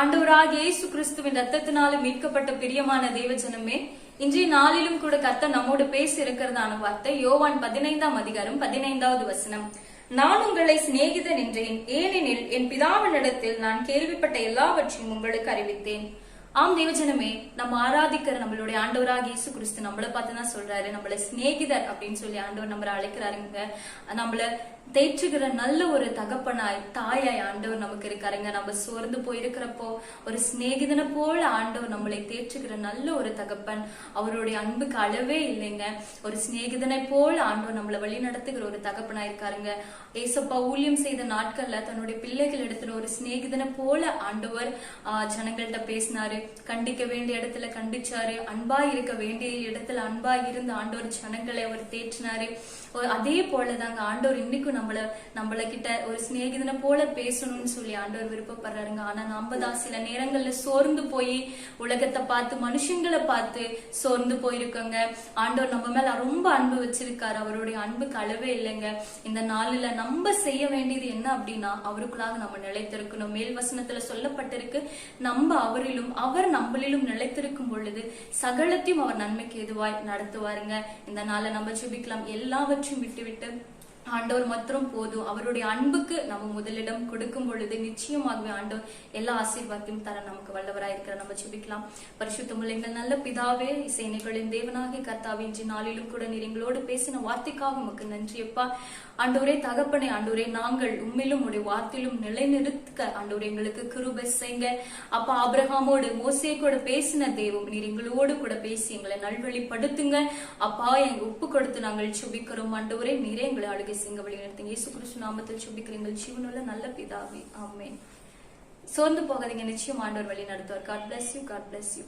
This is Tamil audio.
ஆண்டவராக இயேசு கிறிஸ்துவின் ரத்தத்தினால மீட்கப்பட்ட பிரியமான தேவஜனமே இன்றைய நாளிலும் கூட கர்த்த நம்மோடு பேசி இருக்கிறதான வார்த்தை யோவான் பதினைந்தாம் அதிகாரம் பதினைந்தாவது வசனம். நான் உங்களை சிநேகிதன் என்றேன் ஏனெனில் என் பிதாவினிடத்தில் நான் கேள்விப்பட்ட எல்லாவற்றையும் உங்களுக்கு அறிவித்தேன். ஆம் தேவஜனமே நம்ம ஆராதிக்கிற நம்மளுடைய ஆண்டவராக இயேசு கிறிஸ்து நம்மளை பார்த்து தான் சொல்றாரு நம்மள சிநேகிதர் அப்படின்னு சொல்லி ஆண்டவர் நம்மளை அழைக்கிறாருங்க. நம்மள தேற்றுகிற நல்ல ஒரு தகப்பனாய் தாயாய் ஆண்டவர் நமக்கு இருக்காருங்க. நம்ம சோர்ந்து போயிருக்கிறப்போ ஒரு சிநேகிதனை போல ஆண்டவர் நம்மளை தேற்றுகிற நல்ல ஒரு தகப்பன் அவருடைய அன்புக்கு அளவே இல்லைங்க. ஒரு சிநேகிதனை போல ஆண்டவர் நம்மளை வழி நடத்துகிற ஒரு தகப்பனாய் இருக்காருங்க. ஏசப்பா ஊழியம் செய்த நாட்கள்ல தன்னுடைய பிள்ளைகள் இடத்துல ஒரு சிநேகிதனை போல ஆண்டவர் ஜனங்கள்கிட்ட பேசினாரு. கண்டிக்க வேண்டிய இடத்துல கண்டிச்சாரு. அன்பா இருக்க வேண்டிய இடத்துல அன்பா இருந்து ஆண்டோர் ஜனங்களை அவர் தேற்றினாரு. அதே போலதாங்க ஆண்டோர் இன்னைக்கும் நம்மள நம்மள கிட்ட ஒரு சிநேகிதனை போல பேசணும்னு சொல்லி ஆண்டவர் விருப்பப்படுறாருங்க. ஆனா நம்ம தான் சில நேரங்கள்ல சோர்ந்து போய் உலகத்தை பார்த்து மனுஷங்களை பார்த்து சோர்ந்து போயிருக்கோங்க. ஆண்டோர் நம்ம மேல ரொம்ப அன்பு வச்சிருக்காரு. அவருடைய அன்புக்கு அளவே இல்லைங்க. இந்த நாளில நம்ம செய்ய வேண்டியது என்ன அப்படின்னா அவருக்குள்ளாக நம்ம நிலைத்திருக்கணும். மேல் வசனத்துல சொல்லப்பட்டிருக்கு நம்ம அவரிலும் அவர் அவர் நம்மளிலும் நிலைத்திருக்கும் பொழுது சகலத்தையும் அவர் நன்மைக்கு எதுவாய் நடத்துவாருங்க. இந்த நாளை நம்ம ஜெபிக்கலாம். எல்லாவற்றையும் விட்டுவிட்டு ஆண்டவர் மாத்திரம் போதும். அவருடைய அன்புக்கு நம்ம முதலிடம் கொடுக்கும் பொழுது நிச்சயமாகவே ஆண்டவர் எல்லா ஆசீர்வாதத்தையும் தர நமக்கு வல்லவராய் இருக்கிற நம்ம ஜெபிக்கலாம். பரிசுத்தமுள்ள எங்கள் நல்ல பிதாவே சேனைகளின் தேவனாகி கர்த்தாவே இன்று நாளிலும் கூட நீர் எங்களோடு பேசின வார்த்தைக்காக உமக்கு நன்றி அப்பா ஆண்டவரே தகப்பனே ஆண்டவரே நாங்கள் உண்மையிலும் உடைய வார்த்தையிலும் நிலைநிறுத்த ஆண்டவரே எங்களுக்கு கிருபை செய்ங்க அப்பா அப்ரஹாமோடு மோசே கூட பேசின தெய்வம் நீர் எங்களோடு கூட பேசி எங்களை நல்வழிப்படுத்துங்க. அப்பா எங்க ஒப்பு கொடுத்து நாங்கள் சுபிக்கிறோம் ஆண்டவரே நீரே எங்களை அழுகை செய்ங்க வழி நடத்துங்க. இயேசு கிறிஸ்து நாமத்தில் சுபிக்கிறீங்கள். ஜீவனுள்ள நல்ல பிதாவே. ஆமேன். சோர்ந்து போகாதீங்க. நிச்சயம் ஆண்டவர் வழி நடத்துவார். God bless you God bless you